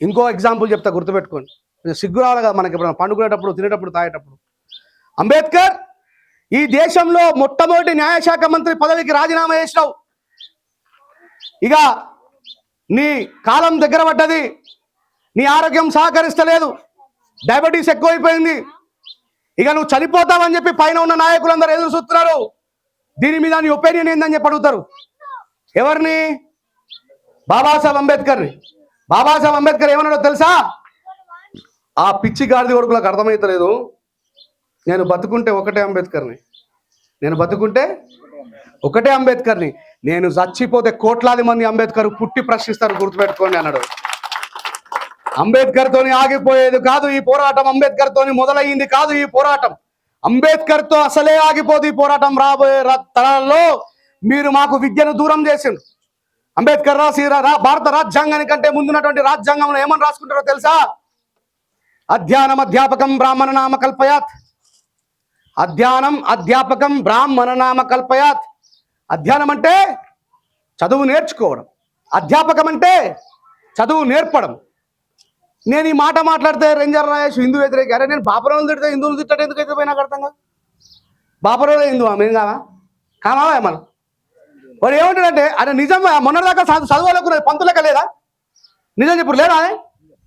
ఇంకో ఎగ్జాంపుల్ చెప్తా గుర్తుపెట్టుకోండి. కొంచెం సిగ్గు రావాలి కదా మనకి ఎప్పుడైనా పండుకునేటప్పుడు తినేటప్పుడు తాగేటప్పుడు. అంబేద్కర్ ఈ దేశంలో మొట్టమొదటి న్యాయశాఖ మంత్రి పదవికి రాజీనామా చేసినావు. ఇక నీ కాలం దగ్గర పడ్డది. నీ ఆరోగ్యం సహకరిస్తలేదు. డయాబెటీస్ ఎక్కువైపోయింది. ఇక నువ్వు చనిపోతావని చెప్పి పైన ఉన్న నాయకులందరూ ఎదురు చూస్తున్నారు. దీని మీద నీ ఒపీనియన్ ఏందని చెప్పి అడుగుతారు. ఎవరిని? బాబాసాహెబ్ అంబేద్కర్ని. బాబాసాహెబ్ అంబేద్కర్ ఏమన్నాడో తెలుసా? ఆ పిచ్చి గాడిది కొడుకులకు అర్థమైతలేదు. నేను బతుకుంటే ఒకటే అంబేద్కర్ని. నేను బతుకుంటే ఒకటే అంబేద్కర్ని. నేను చచ్చిపోతే కోట్లాది మంది అంబేద్కర్ పుట్టి ప్రశ్నిస్తారు గుర్తుపెట్టుకోండి అన్నాడు. అంబేద్కర్ తోని ఆగిపోయేది కాదు ఈ పోరాటం అంబేద్కర్ తోని మొదలయ్యింది కాదు ఈ పోరాటం. అంబేద్కర్తో అసలే ఆగిపోదు ఈ పోరాటం రాబోయే తరాల్లో. మీరు మాకు విద్యను దూరం చేసిండు అంబేద్కర్ రాసి రా- భారత రాజ్యాంగాని కంటే ముందున్నటువంటి రాజ్యాంగంలో ఏమని రాసుకుంటారో తెలుసా? అధ్యానం అధ్యాపకం బ్రాహ్మణ నామ కల్పయాత్. అధ్యానం అధ్యాపకం బ్రాహ్మణ నామ కల్పయాత్. అధ్యానం అంటే చదువు నేర్చుకోవడం. అధ్యాపకం అంటే చదువు నేర్పడం. నేను ఈ మాట మాట్లాడితే రేంజర్ రాయేష్ హిందూ వ్యతిరేక. అరే నేను బాపరాలు తిడితే హిందువులు తిట్టడం ఎందుకు అయితే పోయినా అర్థం కాదు? బాపరాలు హిందువా? మేము కావా? కావా మనం వాడు ఏమంటాడంటే ఆయన నిజం మొన్నటిదాకా చదువు చదువులకు పంతులక లేదా? నిజం ఇప్పుడు లేదా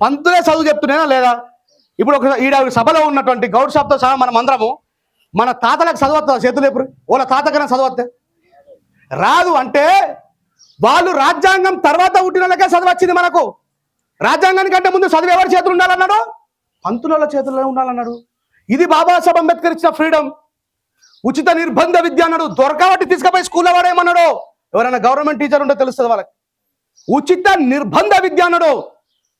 పంతులే చదువు చెప్తున్నానా లేదా? ఇప్పుడు ఒక ఈడ సభలో ఉన్నటువంటి గౌడ్ షాప్తో సహా మనం అందరము మన తాతలకు చదవద్దా చేతులు ఎప్పుడు వాళ్ళ తాతకైనా చదవద్దా రాదు అంటే వాళ్ళు రాజ్యాంగం తర్వాత పుట్టిన వాళ్ళకే చదవచ్చింది మనకు. రాజ్యాంగానికి అంటే ముందు చదువు ఎవరి చేతులు ఉండాలన్నాడు? పంతుల చేతుల్లో ఉండాలన్నాడు. ఇది బాబాసాహెబ్ అంబేద్కర్ ఇచ్చిన ఫ్రీడమ్. ఉచిత నిర్బంధ విద్య అన్నాడు. దొరకబట్టి తీసుకుపోయి స్కూల్లో వాడేమన్నాడు? ఎవరైనా గవర్నమెంట్ టీచర్ ఉంటే తెలుస్తుంది వాళ్ళకి. ఉచిత నిర్బంధ విద్య అన్నాడు.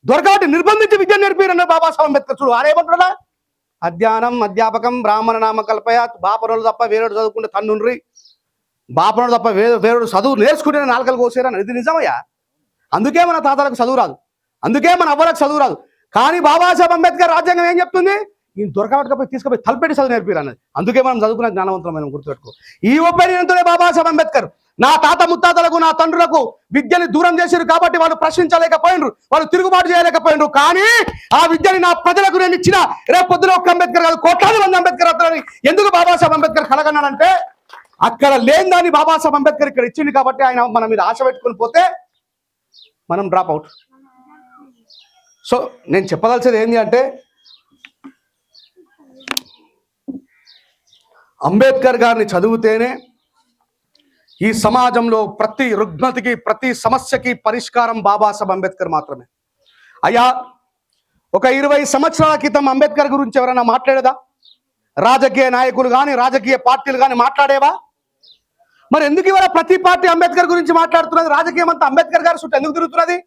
దొరకబట్టి నిర్బంధించి విద్య నేర్పిరన్నాడు బాబాసాహెబ్ అంబేద్కర్. చూడు ఆరేమంటున్నా అధ్యానం అధ్యాపకం బ్రాహ్మణ నామ కల్పయ తప్ప వేరేడు చదువుకుంటే తన్నుండ్రి. బాపనోడు తప్ప వే వేరేడు చదువు నేర్చుకుంటే నాలుకలు కోసేరని ఇది నిజమయ్యా? అందుకే మన తాతలకు చదువు రాదు. అందుకే మన అవ్వలకు చదువు రాదు. కానీ బాబాసాహెబ్ అంబేద్కర్ రాజ్యాంగం ఏం చెప్తుంది? ఈయన దొరకబట్టుకపోయి తీసుకుపోయి తలపెట్టి చదువు నేర్పిరు అన్నది అందుకే మనం చదువుకున్న జ్ఞానవంతమైన గుర్తుపెట్టుకో ఈ ఒపీనియన్తోనే బాబాసాహెబ్ అంబేద్కర్ నా తాత ముత్తాతలకు నా తండ్రులకు విద్యని దూరం చేశారు కాబట్టి వాళ్ళు ప్రశ్నించలేకపోయినరు వాళ్ళు తిరుగుబాటు చేయలేకపోయినరు. కానీ ఆ విద్యని నా ప్రజలకు నేను ఇచ్చిన రేపు పొద్దున ఒక అంబేద్కర్ కాదు కోట్లాది మంది అంబేద్కర్ అవుతారని ఎందుకు బాబాసాహెబ్ అంబేద్కర్ కలగన్నాడంటే అక్కడ లేని బాబాసాహెబ్ అంబేద్కర్ ఇక్కడ ఇచ్చింది కాబట్టి ఆయన మన మీద ఆశ పెట్టుకొని పోతే మనం డ్రాప్ అవుట్. సో నేను చెప్పదలసేది ఏంటి అంటే అంబేద్కర్ గారిని చదివితేనే ఈ సమాజంలో ప్రతి రుగ్మతికి ప్రతి సమస్యకి పరిష్కారం బాబాసాహెబ్ అంబేద్కర్ మాత్రమే. అయ్యా ఒక ఇరవై సంవత్సరాల క్రితం అంబేద్కర్ గురించి ఎవరైనా మాట్లాడేదా? రాజకీయ నాయకులు కానీ రాజకీయ పార్టీలు కానీ మాట్లాడేవా? మరి ఎందుకు ఇవాళ ప్రతి పార్టీ అంబేద్కర్ గురించి మాట్లాడుతున్నది? రాజకీయం అంతా అంబేద్కర్ గారి చుట్టూ ఎందుకు తిరుగుతున్నది?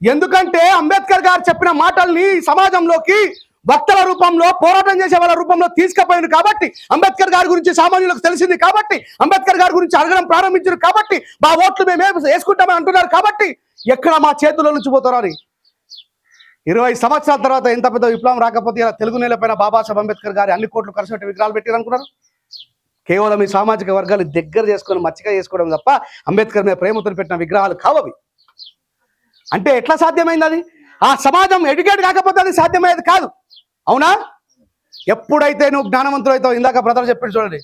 ఎందుకంటే అంబేద్కర్ గారు చెప్పిన మాటల్ని సమాజంలోకి భక్తుల రూపంలో పోరాటం చేసే వాళ్ళ రూపంలో తీసుకుపోయింది కాబట్టి అంబేద్కర్ గారి గురించి సామాన్యులకు తెలిసింది కాబట్టి అంబేద్కర్ గారి గురించి అడగడం ప్రారంభించారు కాబట్టి మా ఓట్లు మేము వేసుకుంటామని అంటున్నారు కాబట్టి ఎక్కడ మా చేతుల్లో నుంచి అని. ఇరవై సంవత్సరాల తర్వాత ఎంత పెద్ద విప్లవం రాకపోతే ఇలా తెలుగు నేలపైన బాబాసాహెబ్ అంబేద్కర్ గారి అన్ని కోట్లు ఖర్చు పెట్టి విగ్రహాలు పెట్టారనుకున్నారు కేవలం ఈ సామాజిక వర్గాలు దగ్గర చేసుకొని మచ్చిగా చేసుకోవడం తప్ప అంబేద్కర్ మీద ప్రేమతో పెట్టిన విగ్రహాలు కావవి. అంటే ఎట్లా సాధ్యమైంది అది? ఆ సమాజం ఎడ్యుకేట్ కాకపోతే అది సాధ్యమయ్యేది కాదు. అవునా? ఎప్పుడైతే నువ్వు జ్ఞానవంతులు అవుతావు ఇందాక బ్రదర్ చెప్పాడు చూడండి.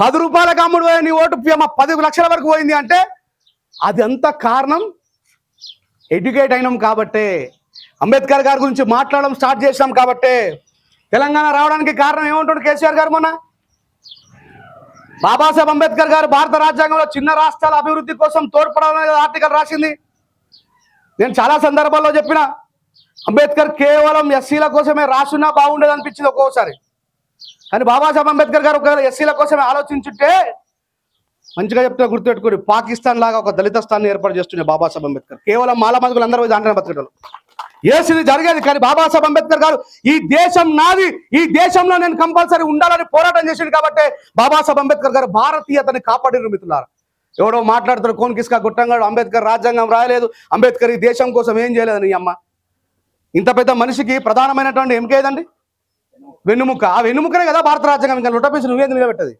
పది రూపాయలకు అమ్ముడు పోయి నీ ఓటు పది లక్షల వరకు పోయింది అంటే అది అంత కారణం? ఎడ్యుకేట్ అయినాం కాబట్టే అంబేద్కర్ గారి గురించి మాట్లాడడం స్టార్ట్ చేసాం కాబట్టే తెలంగాణ రావడానికి కారణం ఏమంటాడు కేసీఆర్ గారు మొన్న? బాబాసాహెబ్ అంబేద్కర్ గారు భారత రాజ్యాంగంలో చిన్న రాష్ట్రాల అభివృద్ధి కోసం తోడ్పడాలనే ఆర్టికల్ రాసింది. నేను చాలా సందర్భాల్లో చెప్పిన అంబేద్కర్ కేవలం ఎస్సీల కోసమే రాసున్నా బాగుండేది అనిపించింది ఒక్కోసారి. కానీ బాబాసాహెబ్ అంబేద్కర్ గారు ఒకవేళ ఎస్సీల కోసమే ఆలోచించుంటే మంచిగా చెప్తే గుర్తుపెట్టుకుని పాకిస్తాన్ లాగా ఒక దళిత స్థానం ఏర్పాటు చేస్తుండే బాబాసాహెబ్ అంబేద్కర్. కేవలం మాల మధుకులు అందరూ దాంట్లోనే బతకడం ఎస్ ఇది జరిగేది కానీ బాబాసాహెబ్ అంబేద్కర్ గారు ఈ దేశం నాది ఈ దేశంలో నేను కంపల్సరీ ఉండాలని పోరాటం చేసింది కాబట్టి బాబాసాహెబ్ అంబేద్కర్ గారు భారతీయతని కాపాడిన మిత్రులారు. ఎవడో మాట్లాడుతారు కోన్ కిస్కా గుట్టంగాడు అంబేద్కర్ రాజ్యాంగం రాయలేదు అంబేద్కర్ ఈ దేశం కోసం ఏం చేయలేదని అమ్మ. ఇంత పెద్ద మనిషికి ప్రధానమైనటువంటి ఎంకేదండి వెన్నుముక. ఆ వెన్నుముకనే కదా భారత రాజ్యాంగం. ఇంకా లుటపేసి నువ్వేది నిలబెట్టది?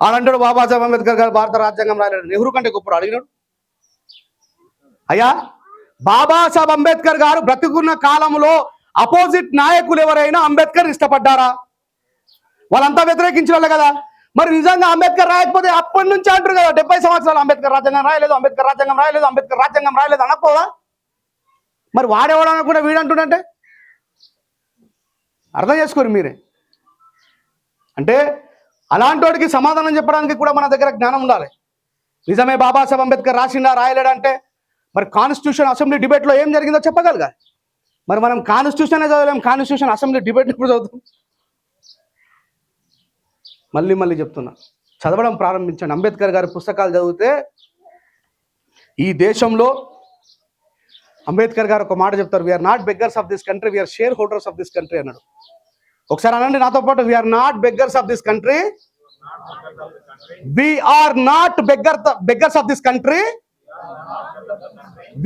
ఆడంటాడు బాబాసాహెబ్ అంబేద్కర్ గారు భారత రాజ్యాంగం రాయలేడు. నెహ్రూ కంటే గొప్పడు అడిగినాడు. అయ్యా బాబాసాహెబ్ అంబేద్కర్ గారు బ్రతికున్న కాలంలో అపోజిట్ నాయకులు ఎవరైనా అంబేద్కర్ ఇష్టపడ్డారా? వాళ్ళంతా వ్యతిరేకించిన వాళ్ళే కదా. మరి నిజంగా అంబేద్కర్ రాయకపోతే అప్పటి నుంచి అంటారు కదా డెబ్బై సంవత్సరాలు అంబేద్కర్ రాజ్యాంగం రాయలేదు అంబేద్కర్ రాజ్యాంగం రాయలేదు అంబేద్కర్ రాజ్యాంగం రాయలేదు అనకపోదా? మరి వాడేవాడని కూడా వీడంటుండంటే? అర్థం చేసుకోరు మీరే. అంటే అలాంటి వాడికి సమాధానం చెప్పడానికి కూడా మన దగ్గర జ్ఞానం ఉండాలి. నిజమే బాబాసాహెబ్ అంబేద్కర్ రాసిండా రాయలేడంటే మరి కాన్స్టిట్యూషన్ అసెంబ్లీ డిబేట్లో ఏం జరిగిందో చెప్పగలగా? మరి మనం కాన్స్టిట్యూషనే చదవలేం కాన్స్టిట్యూషన్ అసెంబ్లీ డిబేట్ ఎప్పుడు చదువుతాం? మళ్ళీ మళ్ళీ చెప్తున్నా. చదవడం ప్రారంభించండి. అంబేద్కర్ గారి పుస్తకాలు చదివితే ఈ దేశంలో అంబేద్కర్ గారు ఒక మాట చెప్తారు we are not beggars of this country we are shareholders of this country అన్నాడు. ఒకసారి అనండి నాతో పాటు we are not beggars of this country we are not beggar beggars of this country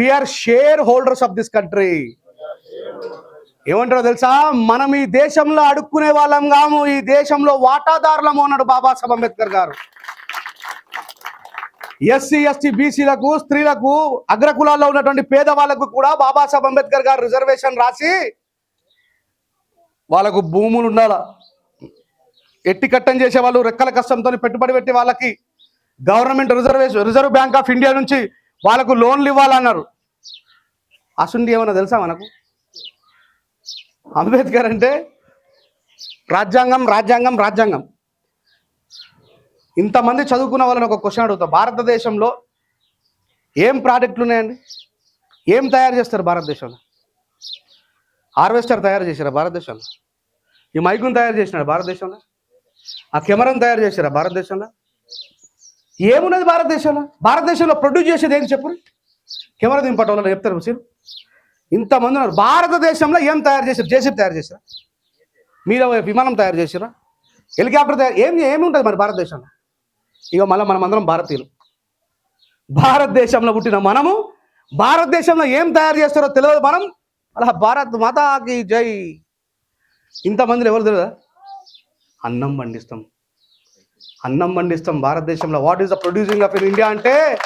we are shareholders of this country ఏమంటారో తెలుసా? మనం ఈ దేశంలో అడుక్కునే వాళ్ళం కాము ఈ దేశంలో వాటాదారులము అన్నాడు బాబాసాహెబ్ అంబేద్కర్ గారు. ఎస్సీ ఎస్టీ బీసీలకు స్త్రీలకు అగ్రకులాల్లో ఉన్నటువంటి పేదవాళ్ళకు కూడా బాబాసాహెబ్ అంబేద్కర్ గారు రిజర్వేషన్ రాసి వాళ్ళకు భూములు ఉండాల. ఎట్టి కట్టం చేసే వాళ్ళు రెక్కల కష్టంతో పెట్టుబడి పెట్టి వాళ్ళకి government reservation reserve bank of India నుంచి వాళ్ళకు లోన్లు ఇవ్వాలన్నారు. అసుండి ఏమన్నా తెలుసా మనకు? అంబేద్కర్ అంటే రాజ్యాంగం రాజ్యాంగం రాజ్యాంగం. ఇంతమంది చదువుకున్న వాళ్ళని ఒక క్వశ్చన్ అడుగుతా. భారతదేశంలో ఏం ప్రాడక్ట్లు ఉన్నాయండి? ఏం తయారు చేస్తారు భారతదేశంలో? హార్వెస్టర్ తయారు చేశారా భారతదేశంలో? ఈ మైకును తయారు చేసినారు భారతదేశంలో? ఆ కెమెరాను తయారు చేశారా భారతదేశంలో? ఏమున్నది భారతదేశంలో? భారతదేశంలో ప్రొడ్యూస్ చేసేది ఏం చెప్పు? కెమెరా దింపటం వల్ల చెప్తారు మీరు. ఇంతమంది ఉన్నారు. భారతదేశంలో ఏం తయారు చేశారు? జేసీబీ తయారు చేశారా? మీరు విమానం తయారు చేశారా? హెలికాప్టర్ తయారు ఏం ఏమి ఉంటుంది మరి భారతదేశంలో? ఇక మళ్ళీ మనం అందరం భారతీయులు. భారతదేశంలో పుట్టిన మనము భారతదేశంలో ఏం తయారు చేస్తారో తెలియదు మనం. అలా భారత్ మాతాకి జై. ఇంతమందిని ఎవరు తెలియదా? అన్నం పండిస్తాం. అన్నం పండిస్తాం భారతదేశంలో. What is the producing of in India అంటే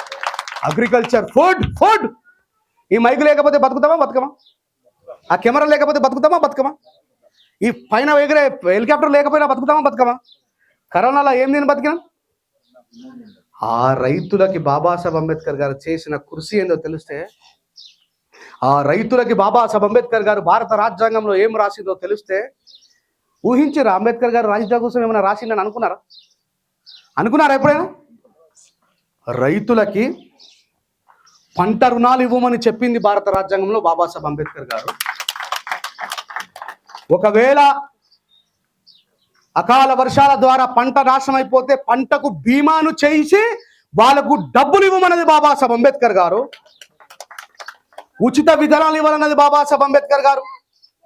అగ్రికల్చర్ ఫుడ్ ఫుడ్ ఈ మైక్ లేకపోతే బతుకుతామా బతుకమా? ఆ కెమెరా లేకపోతే బతుకుతామా బతుకమా? ఈ పైన ఎగిరే హెలికాప్టర్ లేకపోయినా బతుకుతామా బతుకమా? కరోనాలో ఏం నేను బతికినా? ఆ రైతులకి బాబాసాహెబ్ అంబేద్కర్ గారు చేసిన కృషి ఏందో తెలిస్తే ఆ రైతులకి బాబాసాహెబ్ అంబేద్కర్ గారు భారత రాజ్యాంగంలో ఏం రాసిందో తెలిస్తే ఊహించారు అంబేద్కర్ గారు రాజ్యాంగం కోసం ఏమైనా రాసిందని అనుకున్నారా? అనుకున్నారా ఎప్పుడైనా? రైతులకి పంట రుణాలు ఇవ్వమని చెప్పింది భారత రాజ్యాంగంలో బాబాసాహెబ్ అంబేద్కర్ గారు. ఒకవేళ అకాల వర్షాల ద్వారా పంట నాశనం అయిపోతే పంటకు బీమాను చేసి వాళ్ళకు డబ్బులు ఇవ్వమన్నది బాబాసాహెబ్ అంబేద్కర్ గారు. ఉచిత విధానాలు ఇవ్వాలన్నది బాబాసాహెబ్ అంబేద్కర్ గారు.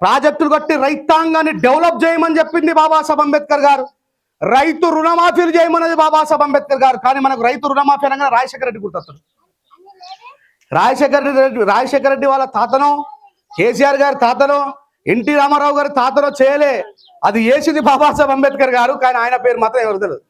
ప్రాజెక్టులు కట్టి రైతాంగాన్ని డెవలప్ చేయమని చెప్పింది బాబాసాహెబ్ అంబేద్కర్ గారు. రైతు రుణమాఫీలు చేయమన్నది బాబాసాహెబ్ అంబేద్కర్ గారు. కానీ మనకు రైతు రుణమాఫీ అనగా రాజశేఖర రెడ్డి గుర్తొస్తాడు. రాజశేఖర రెడ్డి రాజశేఖర రెడ్డి వాళ్ళ తాతను కేసీఆర్ గారి తాతను ఎన్టీ రామారావు గారి తాతను చేయలే. అది వేసింది బాబాసాహెబ్ అంబేద్కర్ గారు కానీ ఆయన పేరు మాత్రం ఎవరు తెలియదు